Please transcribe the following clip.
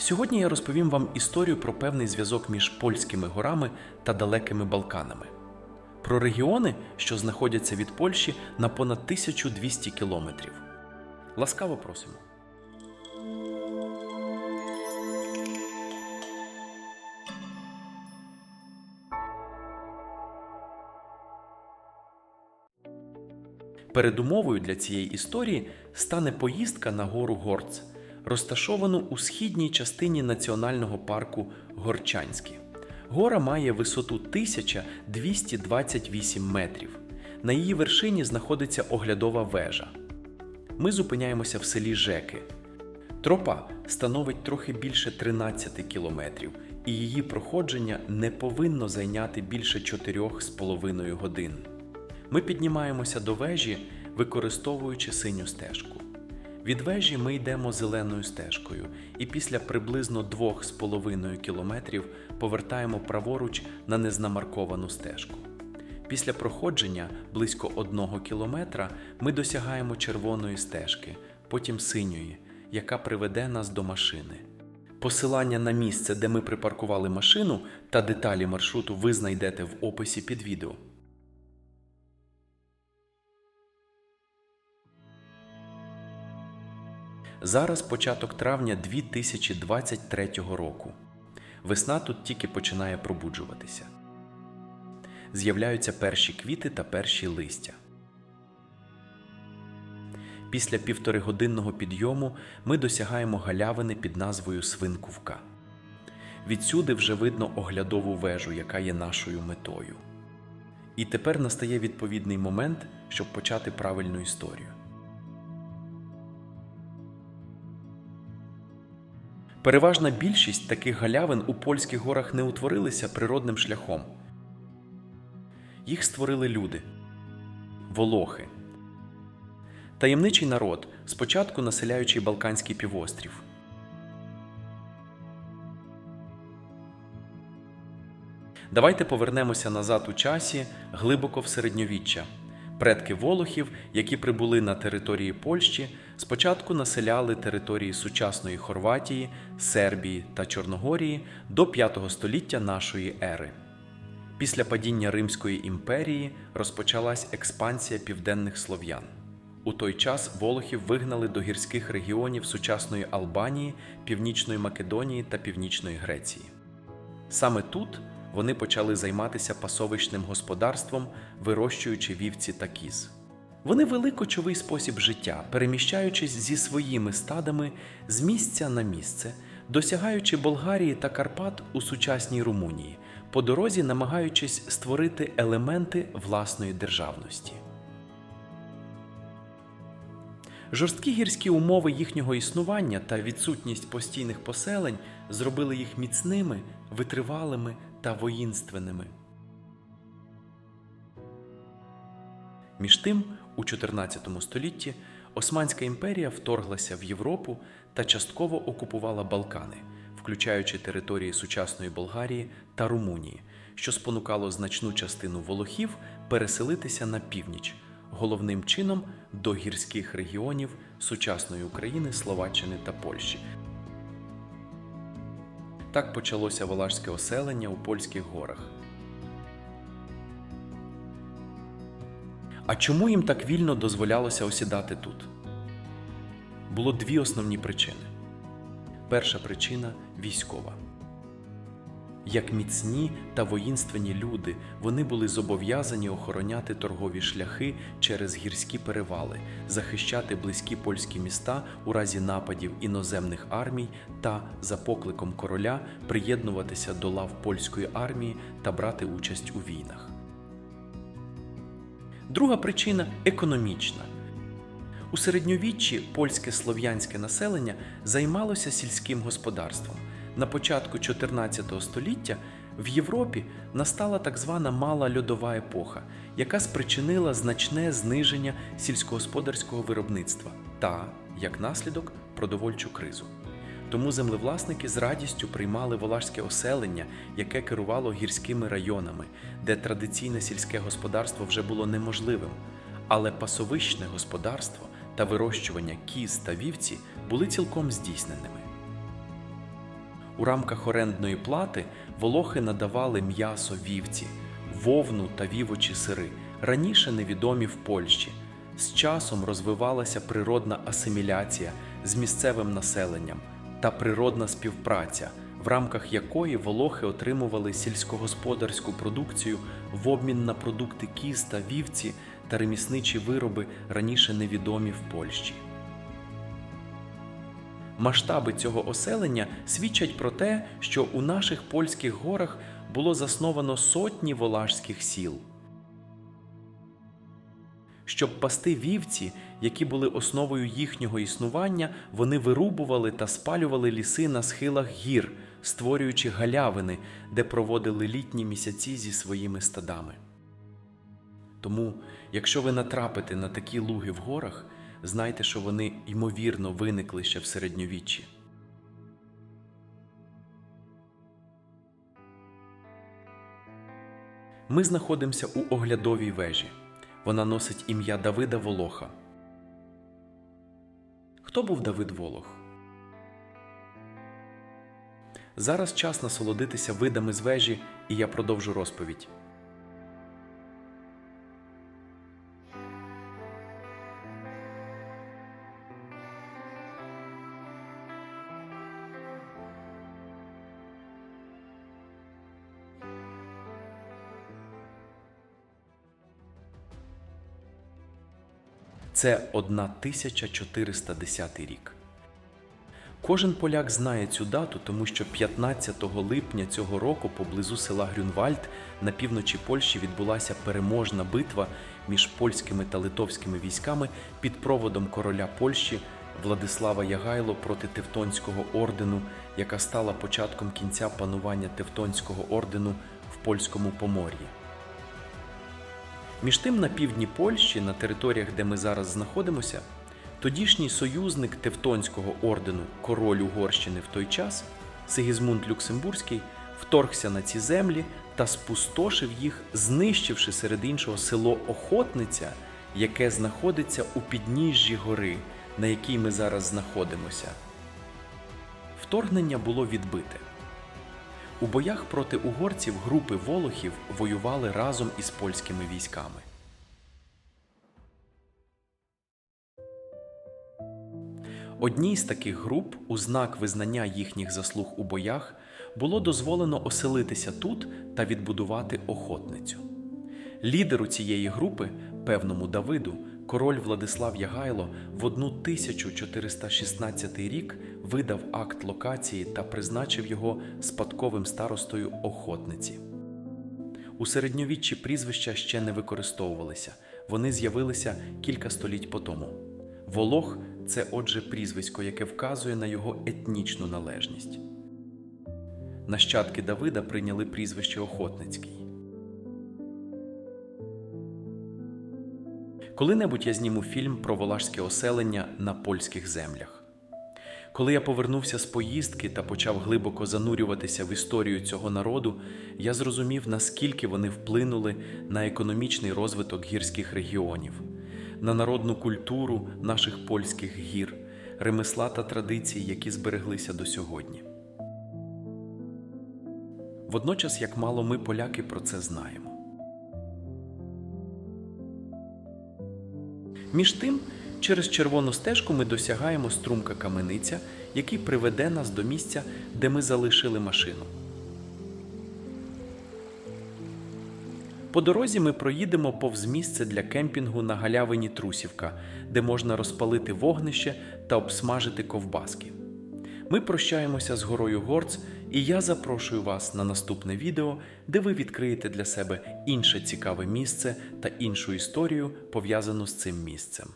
Сьогодні я розповім вам історію про певний зв'язок між польськими горами та далекими Балканами, про регіони, що знаходяться від Польщі на понад 1200 кілометрів. Ласкаво просимо. Передумовою для цієї історії стане поїздка на гору Горц, розташовану у східній частині національного парку Горчанське. Гора має висоту 1228 метрів. На її вершині знаходиться оглядова вежа. Ми зупиняємося в селі Жеки. Тропа становить трохи більше 13 кілометрів, і її проходження не повинно зайняти більше 4,5 годин. Ми піднімаємося до вежі, використовуючи синю стежку. Від вежі ми йдемо зеленою стежкою і після приблизно 2,5 кілометрів повертаємо праворуч на незнамарковану стежку. Після проходження близько одного кілометра ми досягаємо червоної стежки, потім синьої, яка приведе нас до машини. Посилання на місце, де ми припаркували машину, та деталі маршруту ви знайдете в описі під відео. Зараз початок травня 2023 року. Весна тут тільки починає пробуджуватися. З'являються перші квіти та перші листя. Після півторигодинного підйому ми досягаємо галявини під назвою Свинкувка. Відсюди вже видно оглядову вежу, яка є нашою метою. І тепер настає відповідний момент, щоб почати правильну історію. Переважна більшість таких галявин у польських горах не утворилися природним шляхом. Їх створили люди волохи. Таємничий народ, спочатку населяючий Балканський півострів. Давайте повернемося назад у часі глибоко в середньовіччя. Предки волохів, які прибули на території Польщі, спочатку населяли території сучасної Хорватії, Сербії та Чорногорії до 5 століття нашої ери. Після падіння Римської імперії розпочалась експансія південних слов'ян. У той час волохів вигнали до гірських регіонів сучасної Албанії, Північної Македонії та Північної Греції. Саме тут вони почали займатися пасовищним господарством, вирощуючи вівці та кіз. Вони вели кочовий спосіб життя, переміщаючись зі своїми стадами з місця на місце, досягаючи Болгарії та Карпат у сучасній Румунії, по дорозі намагаючись створити елементи власної державності. Жорсткі гірські умови їхнього існування та відсутність постійних поселень зробили їх міцними, витривалими та воїнственними. Між тим, у 14 столітті Османська імперія вторглася в Європу та частково окупувала Балкани, включаючи території сучасної Болгарії та Румунії, що спонукало значну частину волохів переселитися на північ, головним чином до гірських регіонів сучасної України, Словаччини та Польщі. Так почалося волашське оселення у польських горах. А чому їм так вільно дозволялося осідати тут? Було дві основні причини. Перша причина військова. Як міцні та воїнственні люди, вони були зобов'язані охороняти торгові шляхи через гірські перевали, захищати близькі польські міста у разі нападів іноземних армій та, за покликом короля, приєднуватися до лав польської армії та брати участь у війнах. Друга причина економічна. У середньовіччі польське слов'янське населення займалося сільським господарством. На початку 14 століття в Європі настала так звана мала льодова епоха, яка спричинила значне зниження сільськогосподарського виробництва та, як наслідок, продовольчу кризу. Тому землевласники з радістю приймали волашське оселення, яке керувало гірськими районами, де традиційне сільське господарство вже було неможливим, але пасовищне господарство та вирощування кіз та вівці були цілком здійсненими. У рамках орендної плати волохи надавали м'ясо вівці, вовну та вівочі сири, раніше невідомі в Польщі. З часом розвивалася природна асиміляція з місцевим населенням та природна співпраця, в рамках якої волохи отримували сільськогосподарську продукцію в обмін на продукти кіз та вівці та ремісничі вироби, раніше невідомі в Польщі. Масштаби цього оселення свідчать про те, що у наших польських горах було засновано сотні волашських сіл. Щоб пасти вівці, які були основою їхнього існування, вони вирубували та спалювали ліси на схилах гір, створюючи галявини, де проводили літні місяці зі своїми стадами. Тому, якщо ви натрапите на такі луги в горах, знайте, що вони ймовірно виникли ще в середньовіччі. Ми знаходимося у оглядовій вежі. Вона носить ім'я Давида Волоха. Хто був Давид Волох? Зараз час насолодитися видами з вежі, і я продовжу розповідь. Це 1410 рік. Кожен поляк знає цю дату, тому що 15 липня цього року поблизу села Грюнвальд на півночі Польщі відбулася переможна битва між польськими та литовськими військами під проводом короля Польщі Владислава Ягайло проти Тевтонського ордену, яка стала початком кінця панування Тевтонського ордену в польському помор'ї. Між тим, на півдні Польщі, на територіях, де ми зараз знаходимося, тодішній союзник Тевтонського ордену, король Угорщини в той час, Сигізмунд Люксембурзький, вторгся на ці землі та спустошив їх, знищивши серед іншого село Охотниця, яке знаходиться у підніжжі гори, на якій ми зараз знаходимося. Вторгнення було відбите. У боях проти угорців групи волохів воювали разом із польськими військами. Одній з таких груп, у знак визнання їхніх заслуг у боях, було дозволено оселитися тут та відбудувати охотницю. Лідеру цієї групи, певному Давиду, король Владислав Ягайло в 1416 рік видав акт локації та призначив його спадковим старостою охотниці. У середньовіччі прізвища ще не використовувалися, вони з'явилися кілька століть по тому. Волох це отже прізвисько, яке вказує на його етнічну належність. Нащадки Давида прийняли прізвище Охотницький. Коли-небудь я зніму фільм про волашське оселення на польських землях. Коли я повернувся з поїздки та почав глибоко занурюватися в історію цього народу, я зрозумів, наскільки вони вплинули на економічний розвиток гірських регіонів, на народну культуру наших польських гір, ремесла та традиції, які збереглися до сьогодні. Водночас, як мало ми, поляки, про це знаємо. Між тим, через червону стежку ми досягаємо струмка камениця, який приведе нас до місця, де ми залишили машину. По дорозі ми проїдемо повз місце для кемпінгу на галявині Трусівка, де можна розпалити вогнище та обсмажити ковбаски. Ми прощаємося з горою Горц, і я запрошую вас на наступне відео, де ви відкриєте для себе інше цікаве місце та іншу історію, пов'язану з цим місцем.